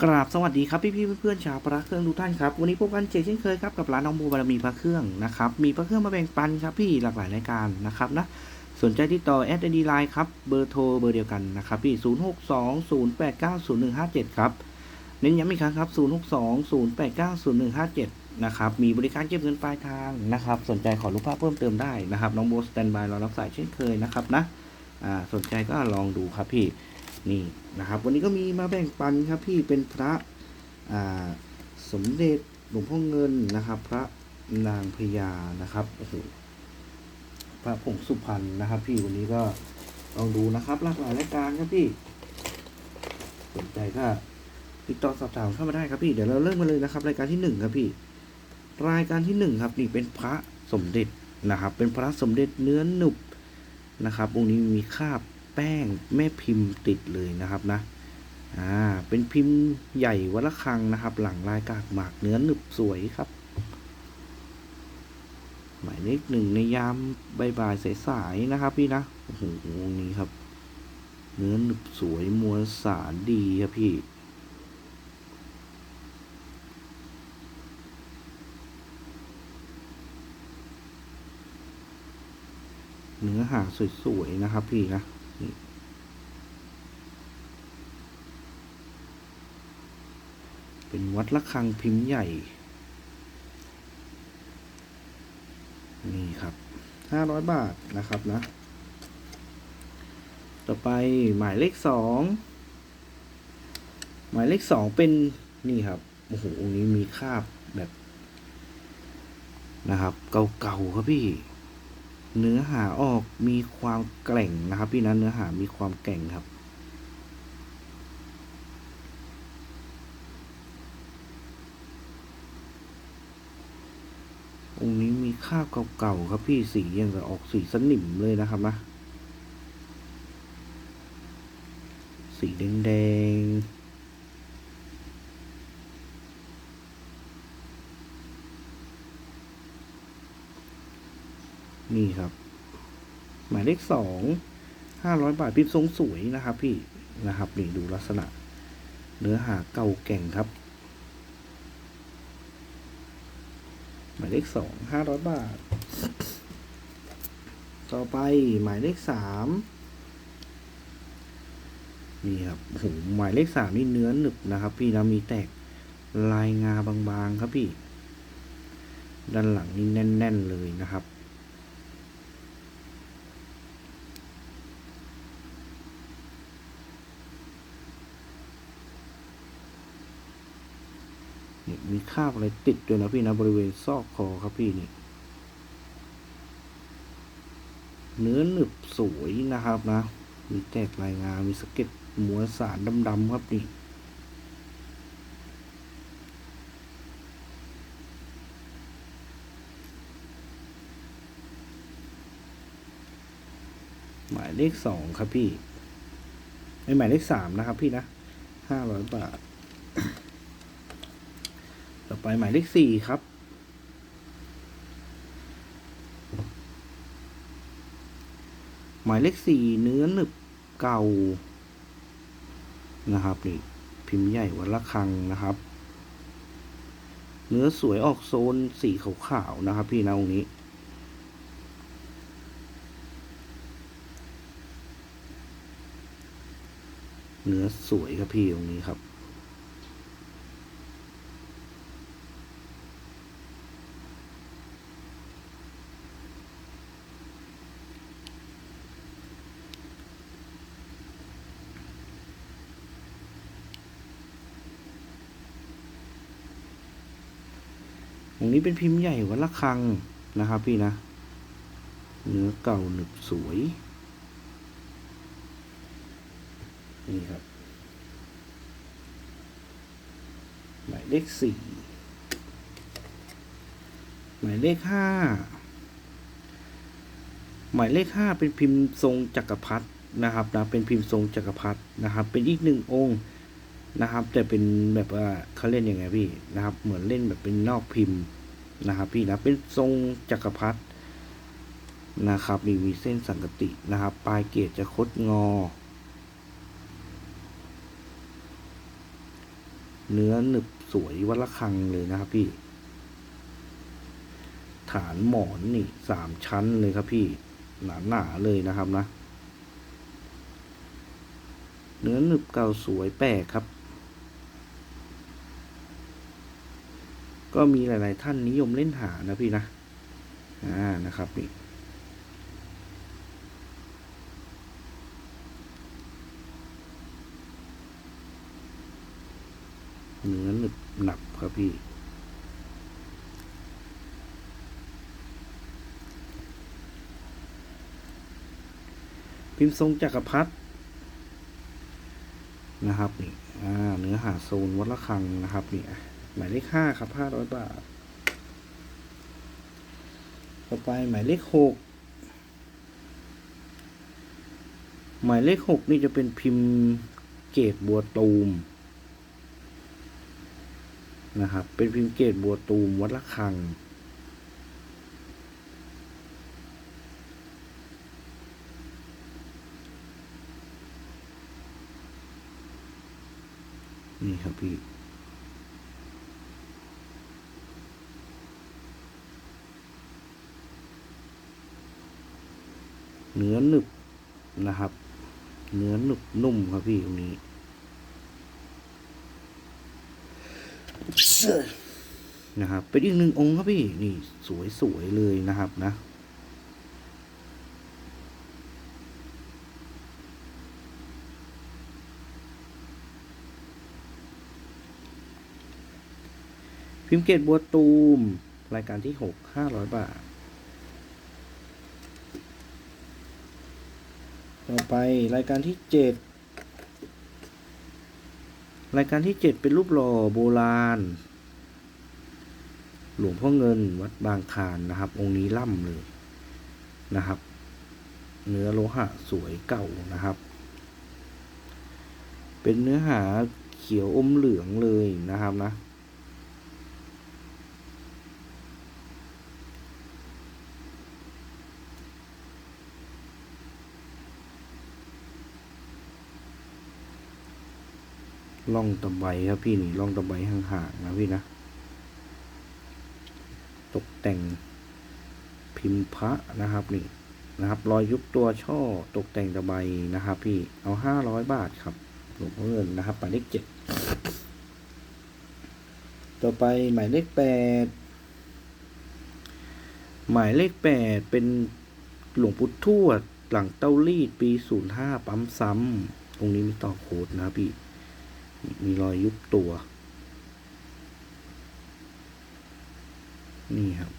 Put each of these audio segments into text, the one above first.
กราบสวัสดีครับพี่พี่เพื่อนๆชาวพระเครื่องทุกท่านครับวันนี้พบกันเจเช่นเคยครับกับร้านน้องโบบารมีพระเครื่องนะครับมีพระเครื่องมาแบ่งปันครับพี่หลากหลายรายการนะครับนะสนใจที่ต่อแอดดีไลน์ครับเบอร์โทรเบอร์เดียวกันนะครับพี่ 0 6 2 0 8 9 0 1 5 7 ครับเน้นย้ำอีกครั้งครับ 0 6 2 0 8 9 0 1 5 7 นะครับมีบริการเก็บเงินปลายทางนะครับสนใจขอรูปภาพเพิ่มเติมได้นะครับน้องโบสแตนบายรอรับสายเช่นเคยนะครับนะอ่าสนใจก็ลองดูครับพี่ นี่นะครับ วันนี้ก็มีมาแบ่งปันครับพี่เป็นพระสมเด็จหลวงพ่อเงินนะครับ พระนางพญานะครับโอ้โหพระผงสุพรรณนะครับ พี่วันนี้ก็ลองดูนะครับหลากหลายรายการครับพี่สนใจก็ติดต่อสอบถามเข้ามาได้ครับพี่เดี๋ยวเราเริ่มกันเลยนะครับ รายการที่หนึ่งครับพี่ รายการที่หนึ่งครับนี่เป็นพระสมเด็จนะครับ เป็นพระสมเด็จเนื้อหนุบนะครับองค์นี้มีคาบ แป้งแม่พิมพ์ติดเลยนะครับนะ อ่า เป็นพิมพ์ใหญ่วัละคังนะครับ หลังลายกากหมากเนื้อหนึบสวยครับ หมายเลขหนึ่งในยามใบ่ายสายๆนะครับ พี่นะโอ้โหองนี้ครับ เนื้อหนึบสวยมวลสารดีครับพี่เนื้อหาสวยๆนะครับพี่นะ เป็นวัดละคังพิมพ์ใหญ่ นี่ครับห้าร้อยบาทนะครับนะ ต่อไปหมายเลขสองหมายเลขสองเป็นนี่ครับ โอ้โหองนี้มีคราบแบบนะครับ เก่าๆครับพี่ เนื้อหาออกมีความแกร่งนะครับ พี่นะเนื้อหามีความแกร่งครับ องค์นี้มีคราเก่าๆครับพี่สียังจะออกสีสนิมเลยนะครับนะ สีแดงๆ นี่ครับ หมายเลขสองห้าร้อยบาทพิมพ์ทรงสวยนะครับ พี่นะครับนี่ดูลักษณะ เนื้อหาเก่าแก่งครับ หมายเลขสองห้าร้อยบาท ต่อไปหมายเลขสามนี่ครับโอ้โหหมายเลขสามนี่เนื้อหนึบนะครับ พี่นะมีแตกลายงาบางๆครับพี่ ด้านหลังนี่แน่น ๆ เลยนะครับ นี่ มีคราบอะไรติดด้วยนะพี่นะบริเวณซอกคอครับพี่นี่ เนื้อหนึบสวยนะครับนะ มีแตกลายงา มีสะเก็ดมวลสารดำๆครับนี่หมายเลขสองครับพี่ไม่หมายเลขสามนะครับพี่นะห้าร้อยบาท ไปหมายเลขสี่ครับ หมายเลขสี่เนื้อหนึบเก่านะครับนี่พิมพ์ใหญ่วัดละครังนะครับ เนื้อสวยออกโซนสีขาวๆนะครับ พี่นะองค์นี้เนื้อสวยครับพี่องนี้ครับ องนี้เป็นพิมพ์ใหญ่วัดละคังนะครับพี่นะ เนื้อเก่าหนึบสวย นี่ครับหมายเลขสี่หมายเลขห้าหมายเลขห้าเป็นพิมพ์ทรงจักรพรรดินะครับนะเป็นพิมพ์ทรงจักรพรรดินะครับ เป็นอีกหนึ่งองค์ นะครับแต่เป็นแบบว่าเขาเล่นยังไงพี่นะครับ เหมือนเล่นแบบเป็นนอกพิมพ์นะครับ พี่นะเป็นทรงจักรพรรดินะครับมีมีเส้นสังกตินะครับ ปลายเกศจะคดงอ เนื้อหนึบสวยวัละคังเลยนะครับพี่ ฐานหมอนนี่สามชั้นเลยครับพี่ หนาหนาๆเลยนะครับนะ เนื้อหนึบเก่าสวยแปลกครับ ก็มีหลาย ๆ ท่านนิยมเล่นหานะพี่นะอ่านะครับนี่เนื้อหนึบหนับครับพี่ พิมพ์ทรงจักรพรรดินะครับนี่อ่าเนื้อหาโซนวัดละคังนะครับนี่ หมายเลขห้าครับห้าร้อยบาท ต่อไปหมายเลขหกหมายเลขหกนี่จะเป็นพิมพ์เกตบัวตูมนะครับ เป็นพิมพ์เกตบัวตูมวัดละคัง นี่ครับพี่ เนื้อหนึบนะครับ เนื้อหนึบนุ่มครับพี่ตรงนี้นะครับเป็นอีกหนึ่งองค์ครับพี่นี่สวยๆเลยนะครับนะพิมพ์เกตบัวตูม รายการที่หกห้าร้อยบาท ต่อไปรายการที่เจ็ดรายการที่เจ็ดเป็นรูปหล่อโบราณ หลวงพ่อเงินวัดบางคานนะครับ องค์นี้ล่ำเลยนะครับ เนื้อโลหะสวยเก่านะครับ เป็นเนื้อหาเขียวอมเหลืองเลยนะครับนะ ล่องตะไบครับพี่นี่ล่องตะไบห่างๆนะพี่นะ ตกแต่งพิมพ์พระนะครับนี่นะครับ รอยยุบตัวช่อตกแต่งตะไบนะครับ พี่เอาห้าร้อยบาทครับหลวงพ่อเงินนะครับหมายเลขเจ็ดต่อไปหมายเลขแปดหมายเลขแปดเป็นหลวงปู่ทวดหลังเต้ารีดปีศูนย์ห้าปั๊มซ้ำตรงนี้มีต่อโคดนะพี่ มีรอยยุบตัว นี่ครับ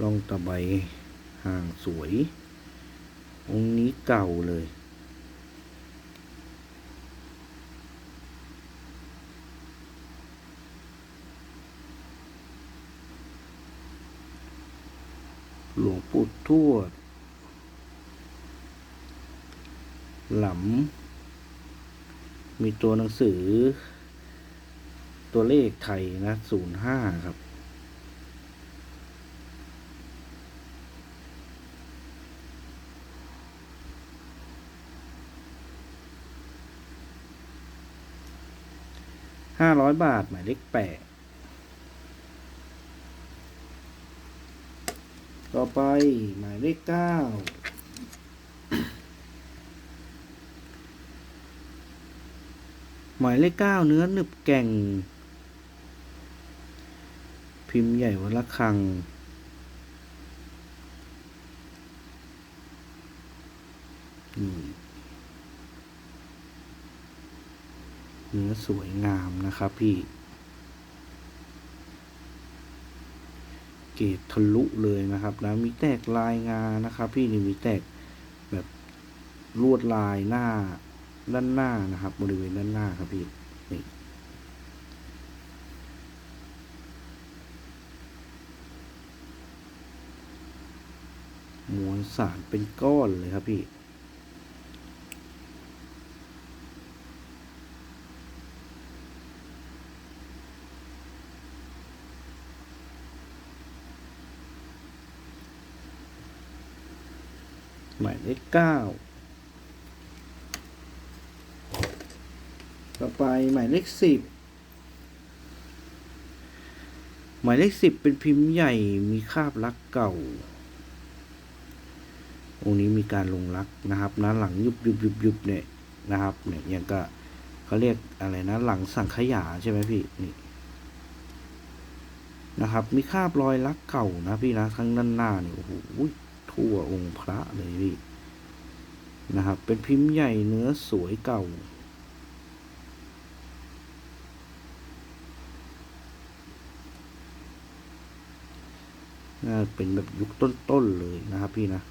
ลองตะไบห่างสวย องค์นี้เก่าเลย หลวงปู่ทวด หลำมีตัวหนังสือ ตัวเลขไทยนะศูนย์ห้าครับ ห้าร้อยบาท หมายเลขแปดต่อไปหมายเลขเก้า หมายเลขเก้าเนื้อหนึบแก่ง พิมพ์ใหญ่วันละครัง เนื้อสวยงามนะครับพี่ เกรดทะลุเลยนะครับนะมีแตกลายงานะครับ พี่นี่มีแตกแบบลวดลายหน้า ด้านหน้านะครับ บริเวณด้านหน้าครับพี่นี่มวลสารเป็นก้อนเลยครับพี่หมายเลขเก้า ต่อไปหมายเลขสิบหมายเลขสิบเป็นพิมพ์ใหญ่มีคาบลักเก่า องค์นี้มีการลงรักนะครับนะหลังยุบยุบยุบยุบเนี่ยนะครับเนี่ยอย่างก็เขาเรียกอะไรนะหลังสังขยาใช่ไหมพี่นี่นะครับ มีคาบรอยลักเก่านะพี่นะข้างด้านหน้านี่โอ้โหทั่วองค์พระเลยพี่นะครับ เป็นพิมพ์ใหญ่เนื้อสวยเก่า เป็นแบบยุคต้นๆเลยนะครับพี่นะ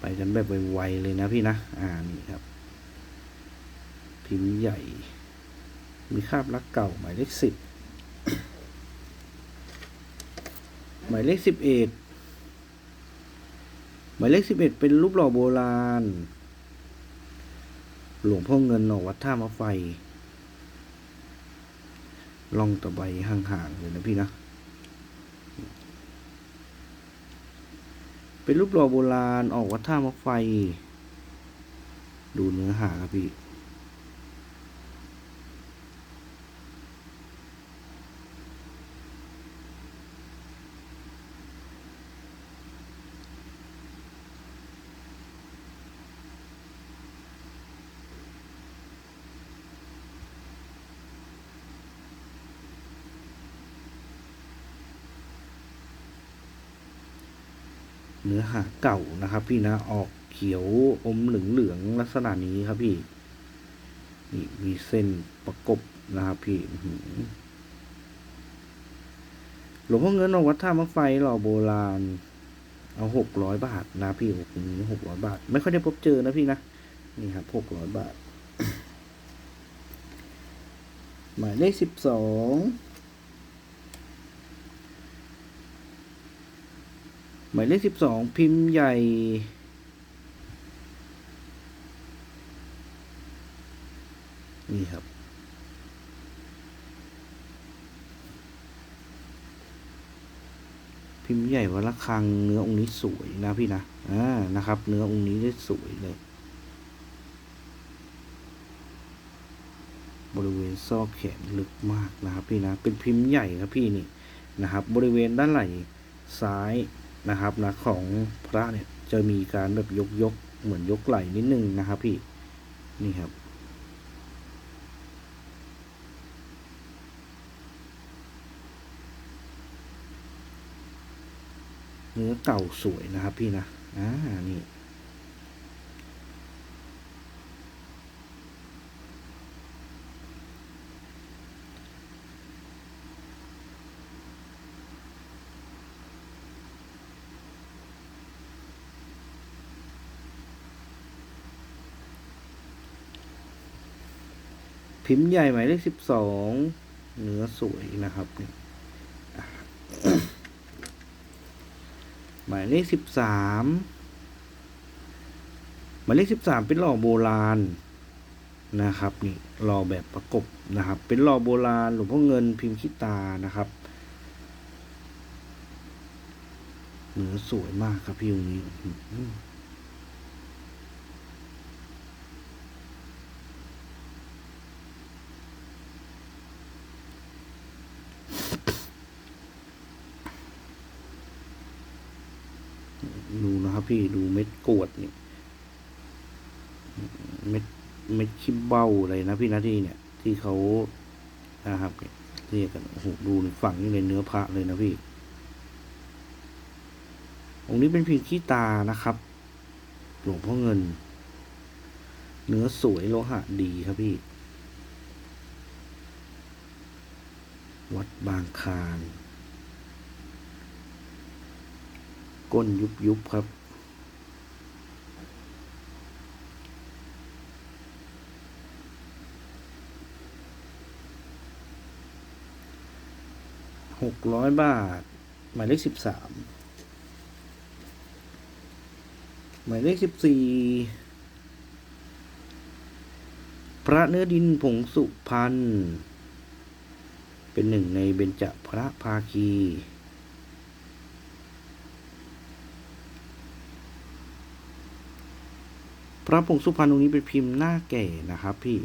ไปกันแบบไวๆเลยนะพี่นะ อ่า นี่ครับ พิมพ์ใหญ่ มีคาบลักเก่า หมายเลขสิบ หมายเลขสิบเอ็ด หมายเลขสิบเอ็ดเป็นรูปหล่อโบราณ หลวงพ่อเงินหนอวัดท่ามะไฟลองตะไบห่างๆเลยนะพี่นะ เป็นรูปหล่อโบราณออกวัดท่ามะไฟ ดูเนื้อหาครับพี่ หาเก่านะครับ พี่นะออกเขียวอมเหลืองเหลืองๆลักษณะนี้ครับพี่นี่มีเส้นประกบนะครับพี่อื้อหือหลวงพ่อเงินออกวัดท่ามะไฟหล่อโบราณ เอาหกร้อยบาทนะพี่หกนี้หกร้อยบาท ไม่ค่อยได้พบเจอนะพี่นะนี่ครับหกร้อยบาท หมายเลขสิบสอง หมายเลขสิบสองพิมพ์ใหญ่นี่ครับ พิมพ์ใหญ่วัดระฆังเนื้อองค์นี้สวยนะพี่นะอ่านะครับ เนื้อองค์นี้ได้สวยเลย บริเวณซอกแขนลึกมากนะครับพี่นะ เป็นพิมพ์ใหญ่ครับพี่นี่นะครับ บริเวณด้านไหล่ซ้าย นะครับนะของพระเนี่ยจะมีการแบบยกยกเหมือนยกไหล่นิดนึงนะครับพี่นี่ครับ เนื้อเก่าสวยนะครับพี่นะอ่านี่ พิมพ์ใหญ่หมายเลขสิบสองเนื้อสวยนะครับนี่หมายเลขสิบสามหมายเลขสิบสามเป็นหล่อโบราณนะครับนี่หล่อแบบประกบนะครับ เป็นหล่อโบราณหลวงพ่อเงินพิมพ์ขี้ตานะครับเนื้อสวยมากครับพี่องค์นี้อื้อหือดูนะครับ พี่ดูเม็ดกวดนี่เม็ดเม็ดขี้เบ้าอะไรนะพี่นาที่เนี่ย ที่เขานะครับเรียกกันโอ้โหดูในฝั่งนี่เลยเนื้อพระเลยนะพี่องค์นี้เป็นพิมพ์ขี้ตานะครับ หลวงพ่อเงิน เนื้อสวยโลหะดีครับพี่ วัดบางคารก้นยุบยุบครับ หกร้อยบาท หมายเลขสิบสามหมายเลขสิบสี่พระเนื้อดินผงสุพรรณเป็นหนึ่งในเบญจพระภาคี พระผงสุพรรณตรงนี้เป็นพิมพ์หน้าแก่นะครับพี่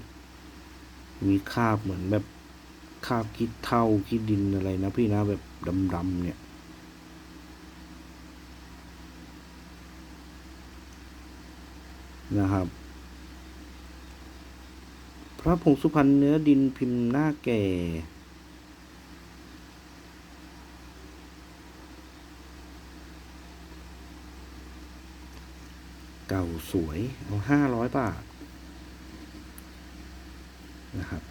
มีคาบเหมือนแบบ คาบคิดเท่าคิดดินอะไรนะพี่นะแบบดำๆเนี่ยนะครับ พระผงสุพรรณเนื้อดินพิมพ์หน้าแก่ เก่าสวย เอาห้าร้อยบาทนะครับ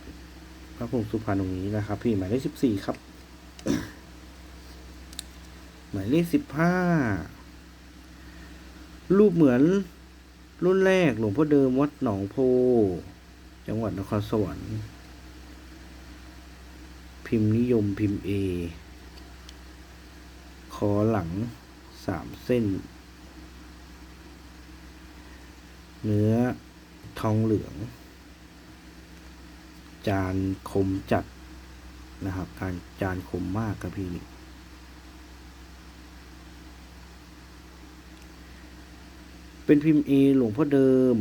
พระผงสุพรรณตรงนี้นะครับ พี่หมายเลขสิบสี่ครับ หมายเลขสิบห้ารูปเหมือนรุ่นแรกหลวงพ่อเดิมวัดหนองโพ จังหวัดนครสวรรค์ พิมพ์นิยมพิมพ์เอคอหลังสามเส้น เนื้อทองเหลือง จานคมจัดนะครับ การจานคมมากครับพี่นี่เป็นพิมพ์เอหลวงพ่อเดิม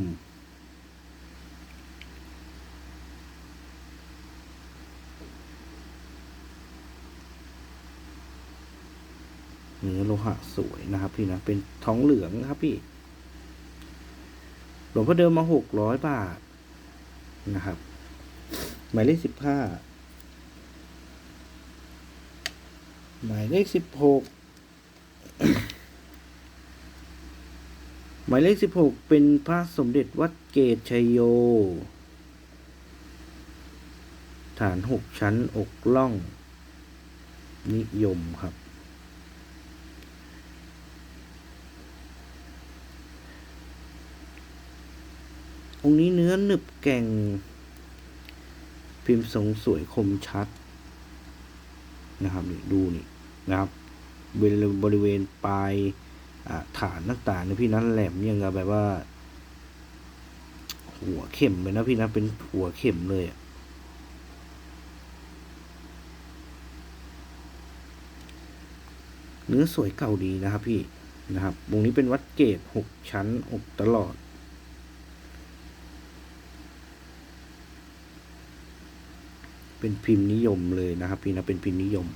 เนื้อโลหะสวยนะครับพี่นะ เป็นทองเหลืองครับพี่ หลวงพ่อเดิมมาหกร้อยบาทนะครับ หมายเลขสิบห้าหมายเลขสิบหกหมายเลขสิบหกเป็นพระสมเด็จวัดเกตชัยโย ฐานหกชั้นอกล่อง นิยมครับ องค์นี้เนื้อหนึบแก่ง พิมพ์ทรงสวยคมชัดนะครับนี่ดูนี่นะครับบริเวณปลายอ่าฐานต่างๆนะพี่นั้นแหลมยังกับแบบว่า หัวเข็มเลยนะพี่นะเป็นหัวเข็มเลยอะเนื้อสวยเก่าดีนะครับพี่นะครับ วงนี้เป็นวัดเกตหกชั้นอกตลอด เป็นพิมพ์นิยมเลยนะครับ พี่นะเป็นพิมพ์นิยม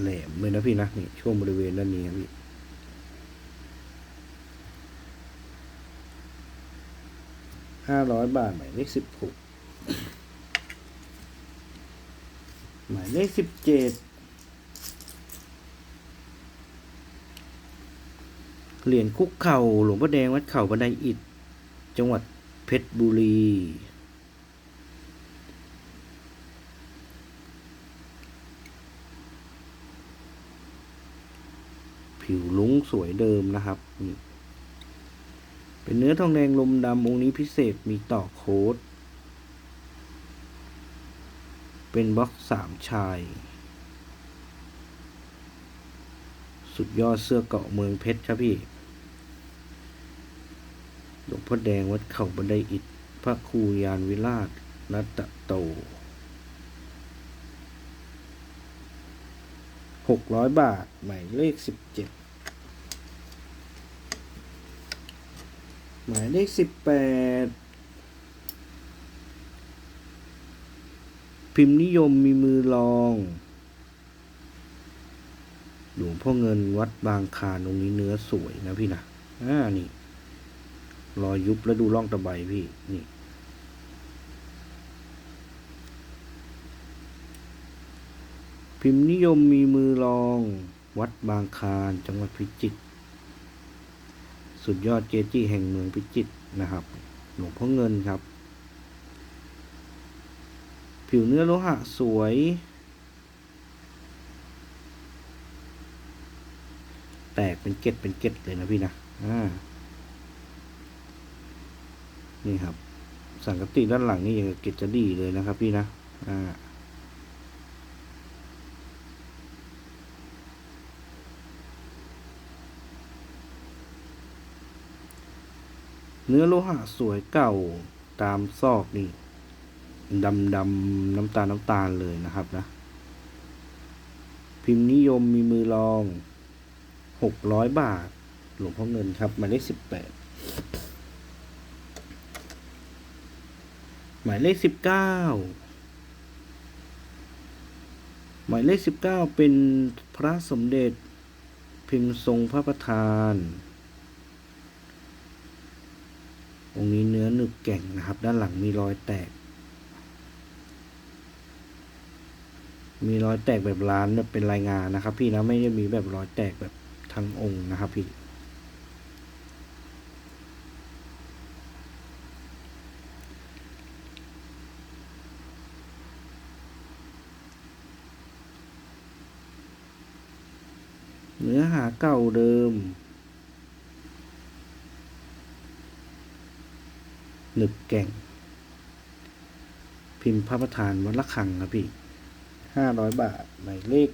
แหลมเลยนะพี่นะนี่ช่วงบริเวณด้านนี้ครับพี่ห้าร้อยบาทหมายเลขสิบหกหมายเลขสิบเจ็ด เหรียญคุกเข่าหลวงพ่อแดงวัดเข่าบันไดอิฐจังหวัดเพชรบุรี ผิวลุ้งสวยเดิมนะครับ เป็นเนื้อทองแดงลมดำองค์นี้พิเศษมีต่อโค้ด เป็นบล็อกสามชาย สุดยอดเสื้อเกาะเมืองเพชรครับพี่ หลวงพ่อแดงวัดเข่าบันไดอิฐพระครูยานวิราชรัตโตหกร้อยบาท หมายเลขสิบเจ็ดหมายเลขสิบแปดพิมพ์นิยมมีมือลอง หลวงพ่อเงินวัดบางคานตรงนี้เนื้อสวยนะพี่นะอ่านี่ รอยยุบแล้วดูร่องตะไบพี่นี่พิมพ์นิยมมีมือลอง วัดบางคานจังหวัดพิจิตรสุดยอดเกจิแห่งเมืองพิจิตรนะครับ หลวงพ่อเงินครับ ผิวเนื้อโลหะสวย แตกเป็นเกล็ดเป็นเกล็ดเลยนะพี่นะอ่า นี่ครับ สังกติด้านหลังนี่ยังเกล็ดจะดีเลยนะครับพี่นะอ่าเนื้อโลหะสวยเก่าตามซอกนี่ดำดำน้ำตาลน้ำตาลเลยนะครับนะ พิมพ์นิยมมีมือรองหกร้อยบาท หลวงพ่อเงินครับหมายเลขสิบแปด หมายเลขสิบเก้าหมายเลขสิบเก้าเป็นพระสมเด็จพิมพ์ทรงพระประธาน องค์นี้เนื้อหนึบแก่งนะครับ ด้านหลังมีรอยแตก มีรอยแตกแบบร้านแบบเป็นรายงานนะครับ พี่นะไม่ได้มีแบบรอยแตกแบบทั้งองค์นะครับพี่ นื้อหาเก่าเดิม หนึบแก่ง พิมพ์พระประธานวัดละคังครับพี่ห้าร้อยบาท หมายเลข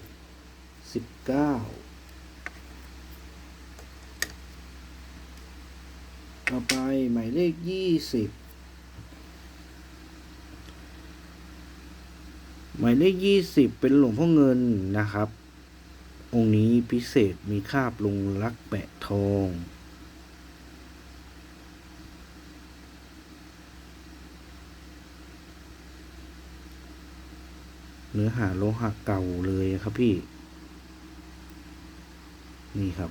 สิบเก้าต่อไปหมายเลขยี่สิบหมายเลขยี่สิบเป็นหลวงพ่อเงินนะครับ องค์นี้พิเศษมีคาบลงรักแปะทอง เนื้อหาโลหะเก่าเลยครับพี่ นี่ครับ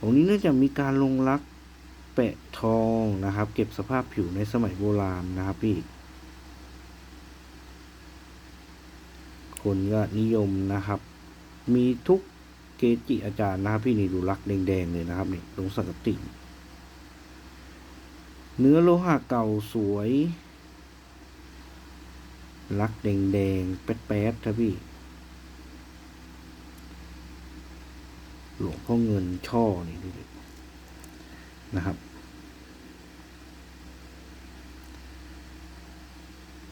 องค์นี้เนื่องจากมีการลงรักแปะทองนะครับ เก็บสภาพผิวในสมัยโบราณนะครับพี่ คนก็นิยมนะครับ มีทุกเกจิอาจารย์นะครับพี่นี่ดูรักแดงๆเลยนะครับนี่ลงสังกติ เนื้อโลหะเก่าสวยลักแดงๆแป๊ดๆครับพี่หลวงพ่อเงินช่อนี่ดูดินะครับ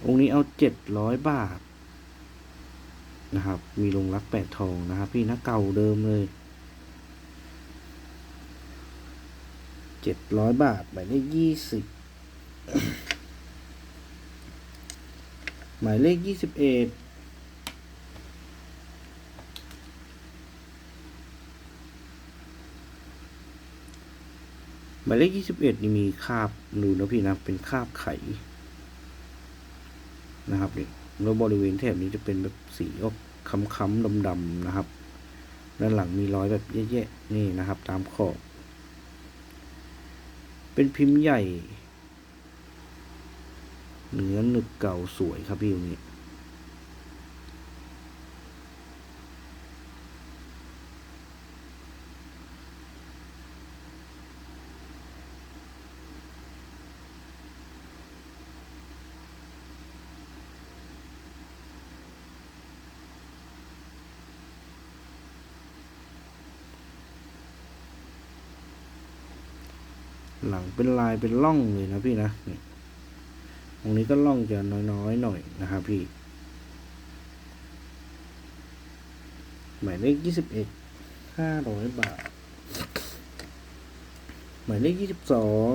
องค์นี้เอาเจ็ดร้อยบาท นะครับ มีลงรักแปดทองนะครับ พี่นะเก่าเดิมเลยเจ็ดร้อยบาทหมายเลขยี่สิบหมายเลขยี่สิบเอ็ดหมายเลขยี่สิบเอ็ดนี่มีคาบดูนะพี่นะเป็นคาบไข่นะครับเนี่ แล้วบริเวณแถบนี้จะเป็นแบบสีออกค้ำๆดำๆนะครับ ด้านหลังมีรอยแบบแย่ๆนี่นะครับ ตามขอบ เป็นพิมพ์ใหญ่ เนื้อหนึบเก่าสวยครับพี่ตรงนี้ หลังเป็นลายเป็นร่องเลยนะพี่นะนี่ตรงนี้ก็ร่องจะน้อยๆหน่อยนะครับพี่ หมายเลขยี่สิบเอ็ดห้าร้อยบาท หมายเลขยี่สิบสอง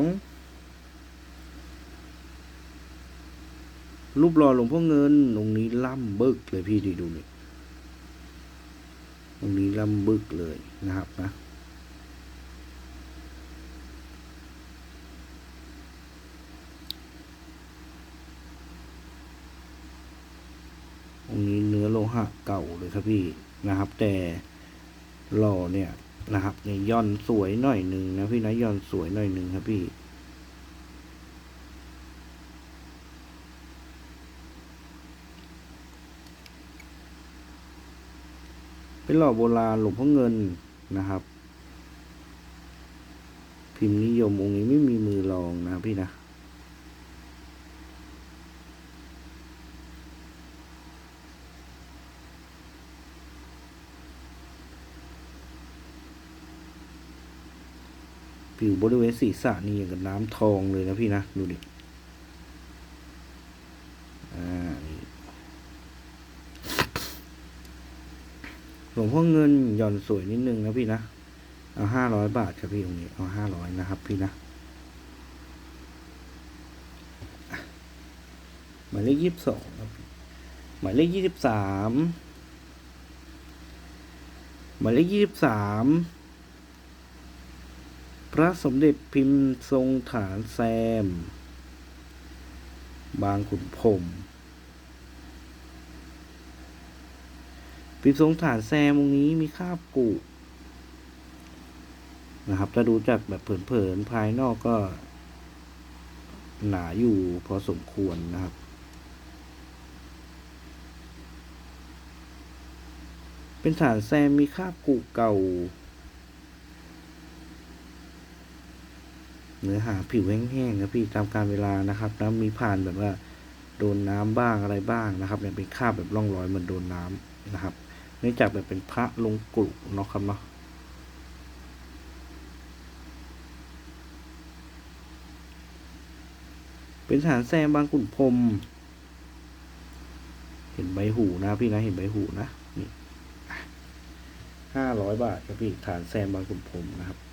รูปหล่อหลวงพ่อเงินตรงนี้ล่ำบึกเลยพี่ดีดูนี่ตรงนี้ล่ำบึกเลยนะครับนะ องค์นี้เนื้อโล หะเก่าเลยครับพี่นะครับ แต่หล่อเนี่ยนะครับเนี่ยย่อนสวยหน่อยหนึ่งนะพี่นะย่อนสวยหน่อยหนึ่งครับพี่เป็นหล่อโบราณหลวงพ่อเงินนะครับ พิมพ์นิยมองค์นี้ไม่มีมือรองนะพี่นะ ผิวบริเวณศีรษะนี่อย่างกับน้ำทองเลยนะพี่นะ ดูดิอ่านี่หลวงพ่อเงินหย่อนสวยนิดนึงนะพี่นะ เอาห้าร้อยบาทครับพี่ตรงนี้ เอาห้าร้อยนะครับพี่นะหมายเลขยี่สิบสองครับหมายเลขยี่สิบสามหมายเลขยี่สิบสาม พระสมเด็จพิมพ์ทรงฐานแซม บางขุนพรมพิมพ์ทรงฐานแซมองนี้มีคาบกุนะครับถ้าดูจากแบบเผินๆภายนอกก็ หนาอยู่พอสมควรนะครับเป็นฐานแซมมีคาบกุเก่า เนื้อหาผิวแห้งๆครับพี่ตามการเวลานะครับแล้วมีผ่านแบบว่าโดนน้ำบ้างอะไรบ้างนะครับเนี่ยเป็นคราบแบบร่องรอยเหมันโดนน้ำนะครับ เนื่องจากแบบเป็นพระลงกรุเนาะครับเนาะเป็นฐานแซมบางขุนพรมเห็นใบหูนะพี่นะเห็นใบหูนะนี่ห้าร้อยบาทครับพี่ฐานแซมบางขุนพรมนะครับ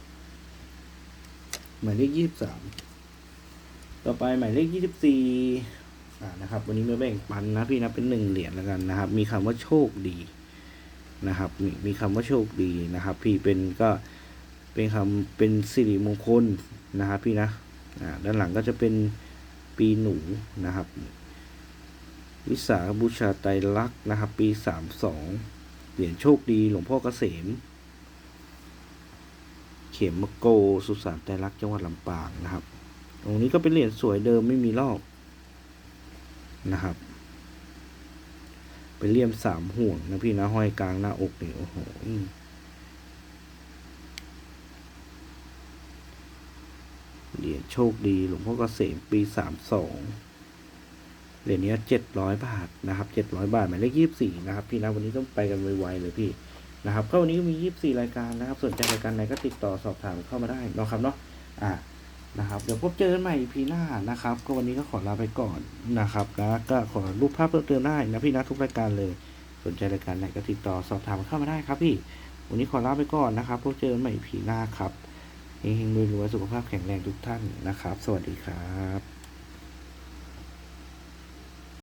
หมายเลขยี่สิบสามต่อไปหมายเลขยี่สิบสี่อ่านะครับ วันนี้มาแบ่งปันนะพี่นะเป็นหนึ่งเหรียญแล้วกันนะครับ มีคำว่าโชคดีนะครับ มีมีคำว่าโชคดีนะครับ พี่เป็นก็เป็นคำเป็นสิริมงคลนะครับ พี่นะอ่าด้านหลังก็จะเป็นปีหนูนะครับ วิสาขบูชาไตรลักษณ์นะครับ ปีสามสองเหรียญโชคดีหลวงพ่อเกษมเขมมะโกสุสานไตรลักษ์จังหวัดลำปางนะครับ ตรงนี้ก็เป็นเหรียญสวยเดิมไม่มีลอกนะครับ เป็นเหลี่ยมสามห่วงนะพี่นะห้อยกลางหน้าอกนี่โอ้โหเหรียญโชคดีหลวงพ่อเกษมปีสามสองเหรียญนี้เจ็ดร้อยบาทนะครับเจ็ดร้อยบาทหมายเลขยี่สิบสี่นะครับ พี่นะวันนี้ต้องไปกันไวๆเลยพี่ นะครับก็วันนี้มียี่สิบสี่รายการนะครับ สนใจรายการไหนก็ติดต่อสอบถามเข้ามาได้นะครับเนาะอ่านะครับเดี๋ยวพบเจอกันใหม่พีหน้านะครับ ก็วันนี้ก็ขอลาไปก่อนนะครับนะก็ขอรูปภาพเพิ่มเติมได้นะพี่นะทุกรายการเลย สนใจรายการไหนก็ติดต่อสอบถามเข้ามาได้ครับพี่ วันนี้ขอลาไปก่อนนะครับ พบเจอกันใหม่พีหน้าครับเฮงๆรวยๆสุขภาพแข็งแรงทุกท่านนะครับ สวัสดีครับ